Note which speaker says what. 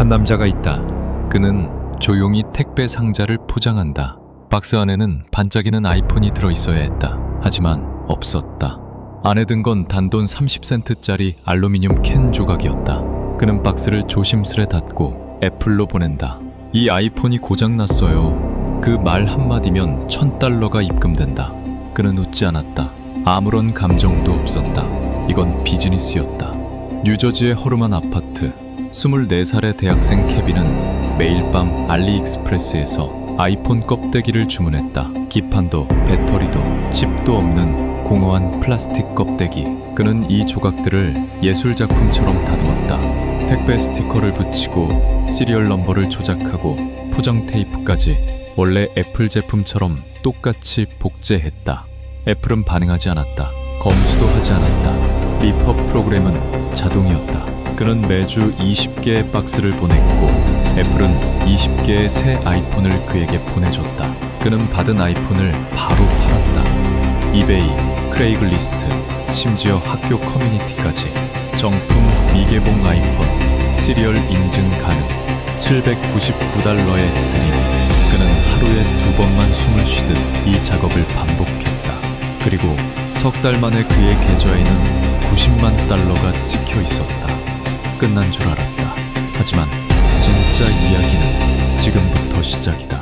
Speaker 1: 한 남자가 있다. 그는 조용히 택배 상자를 포장한다. 박스 안에는 반짝이는 아이폰이 들어 있어야 했다. 하지만 없었다. 안에 든 건 단돈 30센트짜리 알루미늄 캔 조각이었다. 그는 박스를 조심스레 닫고 애플로 보낸다. 이 아이폰이 고장났어요. 그 말 한마디면 천 달러가 입금된다. 그는 웃지 않았다. 아무런 감정도 없었다. 이건 비즈니스였다. 뉴저지의 허름한 아파트. 24살의 대학생 케빈은 매일 밤 알리익스프레스에서 아이폰 껍데기를 주문했다. 기판도 배터리도 칩도 없는 공허한 플라스틱 껍데기. 그는 이 조각들을 예술 작품처럼 다듬었다. 택배 스티커를 붙이고 시리얼 넘버를 조작하고 포장 테이프까지 원래 애플 제품처럼 똑같이 복제했다. 애플은 반응하지 않았다. 검수도 하지 않았다. 리퍼 프로그램은 자동이었다. 그는 매주 20개의 박스를 보냈고 애플은 20개의 새 아이폰을 그에게 보내줬다. 그는 받은 아이폰을 바로 팔았다. 이베이, 크레이글리스트, 심지어 학교 커뮤니티까지 정품 미개봉 아이폰, 시리얼 인증 가능, 799달러에 드리는 그는 하루에 두 번만 숨을 쉬듯 이 작업을 반복했다. 그리고 석 달 만에 그의 계좌에는 90만 달러가 찍혀 있었다. 끝난 줄 알았다. 하지만 진짜 이야기는 지금부터 시작이다.